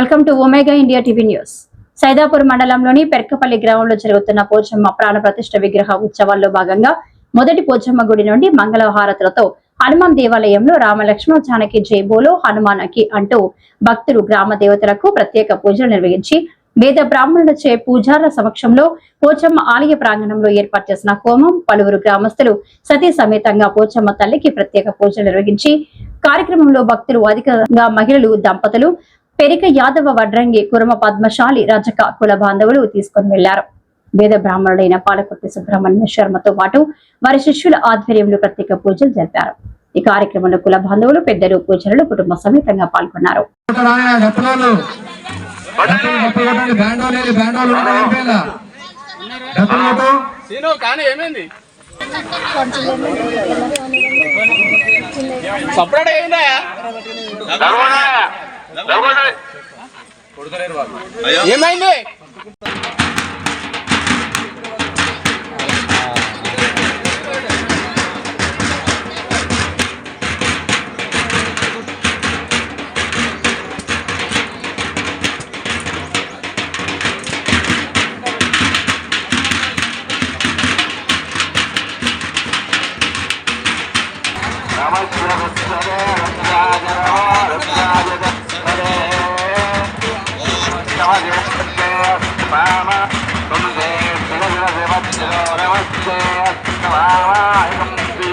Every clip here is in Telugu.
Welcome to Omega India TV news. Saidapur మండలంలోని పెర్కపల్లి గ్రామంలో జరుగుతున్న పోచమ్మ ప్రాణ ప్రతిష్ట విగ్రహ ఉత్సవాల్లో భాగంగా మొదటి పోచమ్మ గుడి నుండి మంగళ హారతులతో హనుమాన్ దేవాలయంలో రామలక్ష్మణ జానకి జై బోలో హనుమానకి అంటూ భక్తులు గ్రామ దేవతలకు ప్రత్యేక పూజలు నిర్వహించి వేద బ్రాహ్మణులచే పూజారుల సమక్షంలో పోచమ్మ ఆలయ ప్రాంగణంలో ఏర్పాటు చేసిన హోమం పలువురు గ్రామస్తులు సతీ సమేతంగా పోచమ్మ తల్లికి ప్రత్యేక పూజలు నిర్వహించి కార్యక్రమంలో భక్తులు అధికంగా మహిళలు దంపతులు పెరిక యాదవ వడ్రంగి కురమ పద్మశాలి రజక కుల బాంధవులు తీసుకుని వెళ్ళారు. వేద బ్రాహ్మణుడైన పాలకుర్తి సుబ్రహ్మణ్య శర్మతో పాటు వారి శిష్యుల ఆధ్వర్యంలో ప్రత్యేక పూజలు జరిపారు. ఈ కార్యక్రమంలో కుల బాంధవులు పెద్దలు పూజలు కుటుంబ సమేతంగా పాల్గొన్నారు. ఏమైంది? Alabama, from the day, the day, the day, the day, the day, the day, Alabama, I come to be.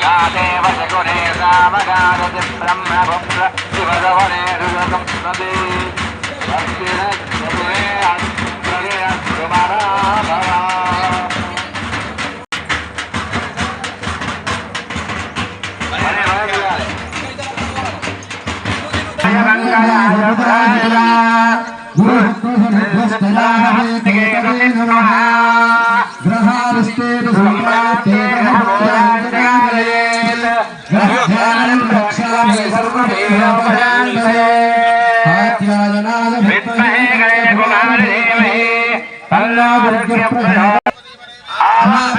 Gade vasakone rama gade de brahma bhupra sivadavane rudakam nadi Varshina sabhaya pragaya subhara bhava Hare Hare Hare Hare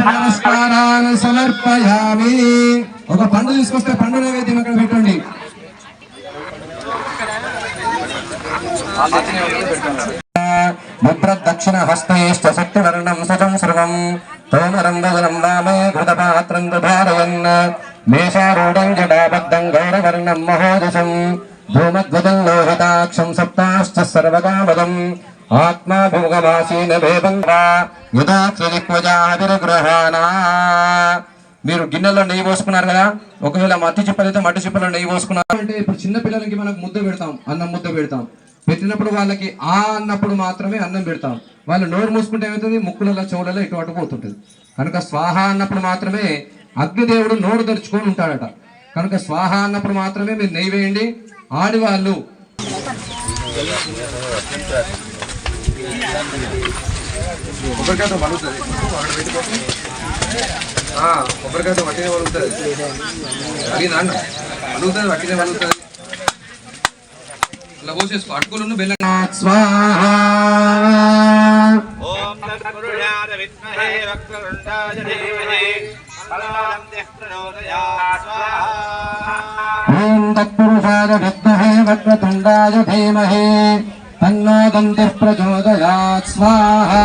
నమస్కారాన్ని సమర్పయామి ఒక పండు తీసుకొస్తే పండు నైవేద్యం అక్కడ పెట్టండి ముద్రదక్షిణ హస్తైశ్చ శక్తివర్ణం సజం సర్వం తోమరం వదనం వామే ఘృతపాత్రం ధారయన్ మేషారూఢం జడాబద్ధం గౌరవర్ణం మహోదశం ధూమద్వదం లోహతాక్షం సప్తాశ్చ సర్వకామదం ఆత్మాభిముఖమాసీన వేదం మీరు గిన్నెలో నెయ్యి పోసుకున్నారు కదా? ఒకవేళ మట్టి చిప్పలైతే మట్టి చిప్పలో నెయ్యి పోసుకున్నారు. అంటే ఇప్పుడు చిన్న పిల్లలకి మనకు ముద్ద పెడతాం అన్నం ముద్ద పెడతాం. పెట్టినప్పుడు వాళ్ళకి ఆ అన్నప్పుడు మాత్రమే అన్నం పెడతాం. వాళ్ళు నోరు మూసుకుంటే ఏమవుతుంది? ముక్కులలో చెవులలో ఇటు అటు పోతుంటుంది. కనుక స్వాహ అన్నప్పుడు మాత్రమే అగ్నిదేవుడు నోరు తెరుచుకొని ఉంటాడట. కనుక స్వాహ అన్నప్పుడు మాత్రమే మీరు నెయ్యి వేయండి. ఆడివాళ్ళు వట్టినే అది నాన్న వట్టినే పోసేసుకో అటుకులు బెల్లం. స్వాహ. ఓం ॐ तत्पुरुषाय विद्महे वक्रतुण्डाय धीमहे तन्नो दंति प्रचोदयात् स्वाहा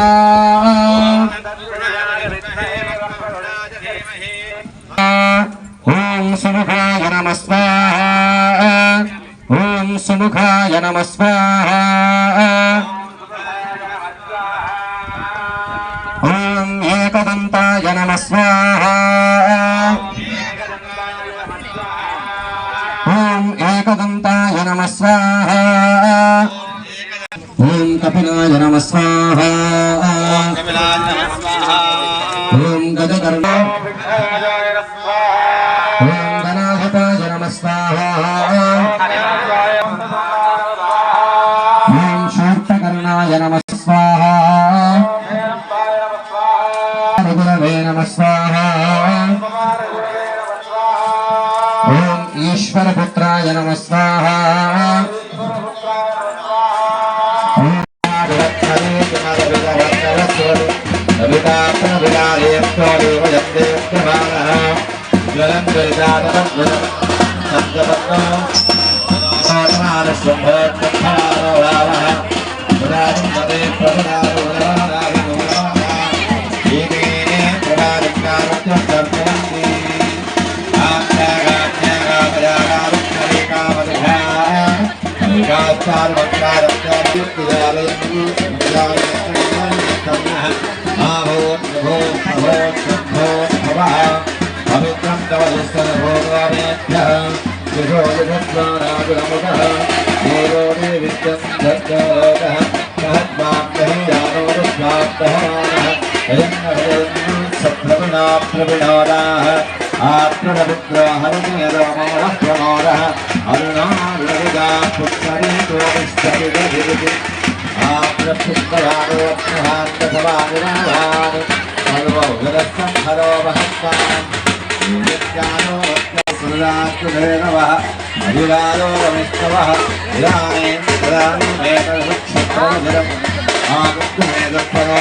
ॐ सुमुखाय नमः स्वाहा ॐ सुमुखाय नमः स्वाहा ॐ एकदंताय नमः स्वाहा నమ స్వాహ ఓం కపిలాయ నమ స్వాహ ఓం గజకర్ణ ఓం గణాహతాయ నమ స్వాహ ఓం శూర్తకర్ణాయ నమ స్వాహ రఘురవే నమ స్వాహ ఓం ఈశ్వరపుత్రాయ నమ స్వాహ ఓం జ్వలం పవిత్రం తవ पवित्रं तवस्तरभोगामेभ्यः विभो विभत्वानागुणमुखः देवो देवित्यस्तः महत्माप्तहयानोरुद्वाप्तः वयं सप्रविणा प्रविणोराः आत्मनपुत्रा हरिणः प्रमोरः अरुणा ललिता पुत्र నిత్యానో సురాస్తుధేనవः అభిరాలో రమిష్టవः విరామేం విరామేతక్షత్రముదిరం ఆగుప్తమేదత్వరో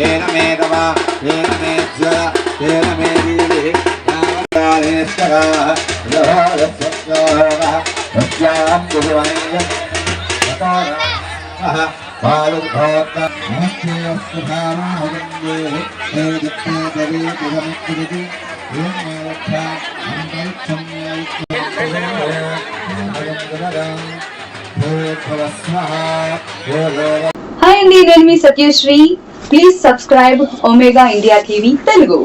येन मे तव येन मे ज्वर येन मे वीरिः यावदानेश्वराः लभालस्वत्योः सत्यां बुधिवनेयम् స్వాహ హాయ్ అండి నేను మీ Satyasri please subscribe Omega India TV Telugu